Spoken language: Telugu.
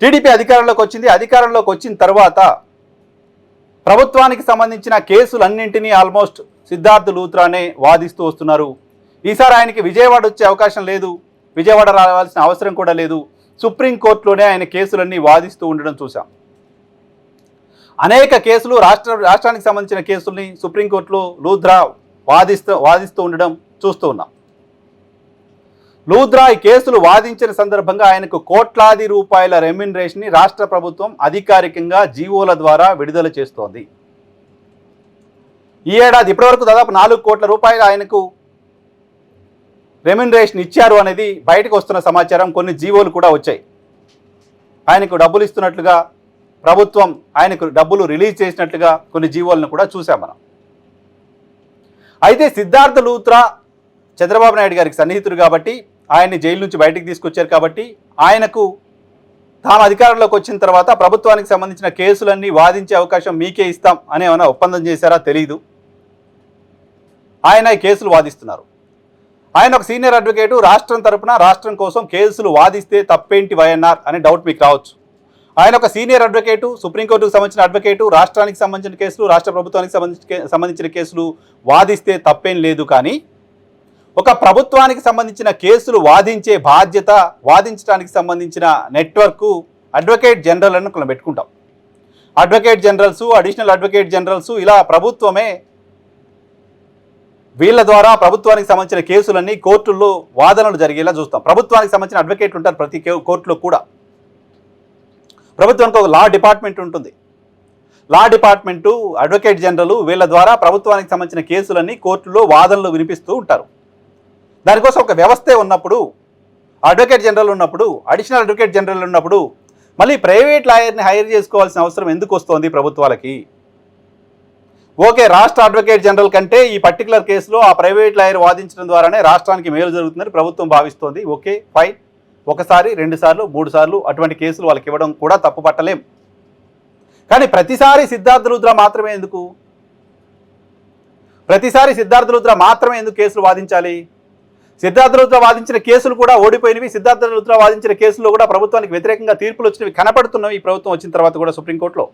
టీడీపీ అధికారంలోకి వచ్చింది. అధికారంలోకి వచ్చిన తర్వాత ప్రభుత్వానికి సంబంధించిన కేసులన్నింటినీ ఆల్మోస్ట్ సిద్ధార్థ్ లూత్రానే వాదిస్తూ వస్తున్నారు. ఈసారి ఆయనకి విజయవాడ వచ్చే అవకాశం లేదు. విజయవాడ రావాల్సిన అవసరం కూడా లేదు. సుప్రీంకోర్టులోనే ఆయన కేసులన్నీ వాదిస్తూ ఉండడం చూసాం అనేక కేసులు రాష్ట్ర రాష్ట్రానికి సంబంధించిన కేసుల్ని సుప్రీంకోర్టులో లూద్రా వాదిస్తూ వాదిస్తూ ఉండడం చూస్తూ ఉన్నాం. లూథ్రా ఈ కేసులు వాదించిన సందర్భంగా ఆయనకు కోట్లాది రూపాయల రెమ్యునరేషన్ని రాష్ట్ర ప్రభుత్వం అధికారికంగా జీవోల ద్వారా విడుదల చేస్తోంది. ఈ ఏడాది ఇప్పటివరకు దాదాపు నాలుగు కోట్ల రూపాయలు ఆయనకు రెమ్యునరేషన్ ఇచ్చారు అనేది బయటకు వస్తున్న సమాచారం. కొన్ని జీవోలు కూడా వచ్చాయి. ఆయనకు డబ్బులు ఇస్తున్నట్లుగా ప్రభుత్వం ఆయనకు డబ్బులు రిలీజ్ చేసినట్లుగా కొన్ని జీవోలను కూడా చూసాం మనం. అయితే సిద్ధార్థ లూత్రా చంద్రబాబు నాయుడు గారికి సన్నిహితుడు కాబట్టి ఆయన్ని జైలు నుంచి బయటకు తీసుకొచ్చారు కాబట్టి ఆయనకు తాను అధికారంలోకి వచ్చిన తర్వాత ప్రభుత్వానికి సంబంధించిన కేసులన్నీ వాదించే అవకాశం మీకే ఇస్తాం అని ఏమైనా ఒప్పందం చేశారా తెలియదు ఆయన కేసులు వాదిస్తున్నారు. ఆయన ఒక సీనియర్ అడ్వకేటు రాష్ట్రం తరపున రాష్ట్రం కోసం కేసులు వాదిస్తే తప్పేంటి వైఎన్ఆర్ అనే డౌట్ మీకు రావచ్చు. ఆయన ఒక సీనియర్ అడ్వకేటు సుప్రీంకోర్టుకు సంబంధించిన అడ్వకేటు రాష్ట్రానికి సంబంధించిన కేసులు రాష్ట్ర ప్రభుత్వానికి సంబంధించిన సంబంధించిన కేసులు వాదిస్తే తప్పేం లేదు కానీ ఒక ప్రభుత్వానికి సంబంధించిన కేసులు వాదించే బాధ్యత వాదించడానికి సంబంధించిన నెట్వర్క్ అడ్వకేట్ జనరల్ అని మనం పెట్టుకుంటాం. Advocate generals additional advocate generals ఇలా ప్రభుత్వమే వీళ్ళ ద్వారా ప్రభుత్వానికి సంబంధించిన కేసులన్నీ కోర్టుల్లో వాదనలు జరిగేలా చూస్తాం. ప్రభుత్వానికి సంబంధించిన అడ్వకేట్లు ఉంటారు ప్రతి కోర్టులో కూడా. ప్రభుత్వానికి ఒక లా డిపార్ట్మెంట్ ఉంటుంది. లా డిపార్ట్మెంటు అడ్వకేట్ జనరల్ వీళ్ళ ద్వారా ప్రభుత్వానికి సంబంధించిన కేసులన్నీ కోర్టులో వాదనలు వినిపిస్తూ ఉంటారు. దానికోసం ఒక వ్యవస్థే ఉన్నప్పుడు అడ్వకేట్ జనరల్ ఉన్నప్పుడు అడిషనల్ అడ్వకేట్ జనరల్ ఉన్నప్పుడు మళ్ళీ ప్రైవేట్ లాయర్ని హైర్ చేసుకోవాల్సిన అవసరం ఎందుకు వస్తోంది ప్రభుత్వాలకి? ఓకే రాష్ట్ర అడ్వకేట్ జనరల్ కంటే ఈ పర్టికులర్ కేసులో ఆ ప్రైవేట్ లాయర్ వాదించడం ద్వారానే రాష్ట్రానికి మేలు జరుగుతుందని ప్రభుత్వం భావిస్తోంది. ఓకే ఫైన్ ఒకసారి రెండు సార్లు మూడు సార్లు అటువంటి కేసులు వాళ్ళకి ఇవ్వడం కూడా తప్పు పట్టలేం. కానీ ప్రతిసారి సిద్ధార్థ రుద్ర మాత్రమే ఎందుకు? ప్రతిసారి సిద్ధార్థ రుద్ర మాత్రమే ఎందుకు కేసులు వాదించాలి? సిద్ధార్థ రుద్ర వాదించిన కేసులు కూడా ఓడిపోయినవి. సిద్ధార్థ రుద్ర వాదించిన కేసుల్లో కూడా ప్రభుత్వానికి వ్యతిరేకంగా తీర్పులు వచ్చినవి కనపడుతున్నవి. ఈ ప్రభుత్వం వచ్చిన తర్వాత కూడా సుప్రీంకోర్టులో